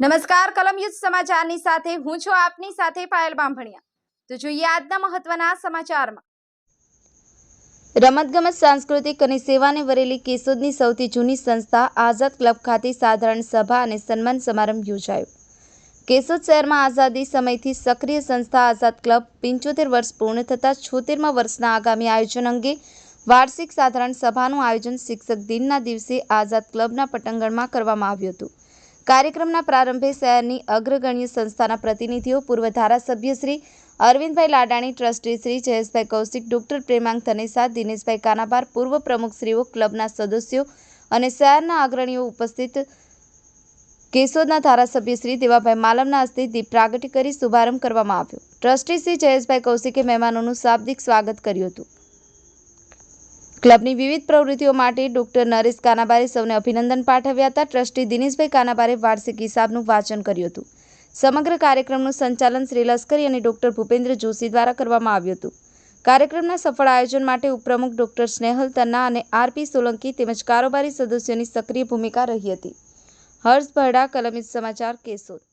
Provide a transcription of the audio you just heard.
નમસ્કાર કલમયુદ્ધ સમાચારની સાથે હું છું આપની સાથે પાયલ બાંભણિયા. તો જોઈએ આજના મહત્વના સમાચારમાં. રમતગમત, સાંસ્કૃતિક અને સેવાને વરેલી કેશોદની સૌથી જૂની સંસ્થા આઝાદ ક્લબ ખાતે સાધારણ સભા અને સન્માન સમારંભ યોજાયો. કેશોદ શહેરમાં આઝાદી સમયથી સક્રિય સંસ્થા આઝાદ ક્લબ પંચોતેર વર્ષ પૂર્ણ થતાં છોતેરમા વર્ષના આગામી આયોજન અંગે વાર્ષિક સાધારણ સભાનું આયોજન શિક્ષક દિનના દિવસે આઝાદ ક્લબના પટંગણમાં કરવામાં આવ્યું હતું. કાર્યક્રમના પ્રારંભે શહેરની અગ્રગણ્ય સંસ્થાના પ્રતિનિધિઓ, પૂર્વ ધારાસભ્ય શ્રી અરવિંદભાઈ લાડાણી, ટ્રસ્ટી શ્રી જયેશભાઈ કૌશિક, ડોક્ટર પ્રેમાંગ ધનેસા, દિનેશભાઈ કાનાબાર, પૂર્વ પ્રમુખશ્રીઓ ક્લબના સદસ્યો અને શહેરના અગ્રણીઓ ઉપસ્થિત કેશોદના ધારાસભ્ય શ્રી દેવાભાઈ માલમના હસ્તે દીપ પ્રાગટ્ય કરી શુભારંભ કરવામાં આવ્યો. ટ્રસ્ટી શ્રી જયેશભાઈ કૌશિકે મહેમાનોનું શાબ્દિક સ્વાગત કર્યું હતું. ક્લબની વિવિધ પ્રવૃત્તિઓ માટે ડોક્ટર નરેશ કાનાબારે સૌને અભિનંદન પાઠવ્યા હતા. ટ્રસ્ટી દિનેશભાઈ કાનાબારે વાર્ષિક હિસાબનું વાંચન કર્યું હતું. સમગ્ર કાર્યક્રમનું સંચાલન શ્રી લશ્કરી અને ડોક્ટર ભૂપેન્દ્ર જોશી દ્વારા કરવામાં આવ્યું હતું. કાર્યક્રમના સફળ આયોજન માટે ઉપપ્રમુખ ડોક્ટર સ્નેહલ તન્ના અને આરપી સોલંકી તેમજ કારોબારી સદસ્યોની સક્રિય ભૂમિકા રહી હતી. હર્ષ ભરડા, કલમિત સમાચાર, કેશોદ.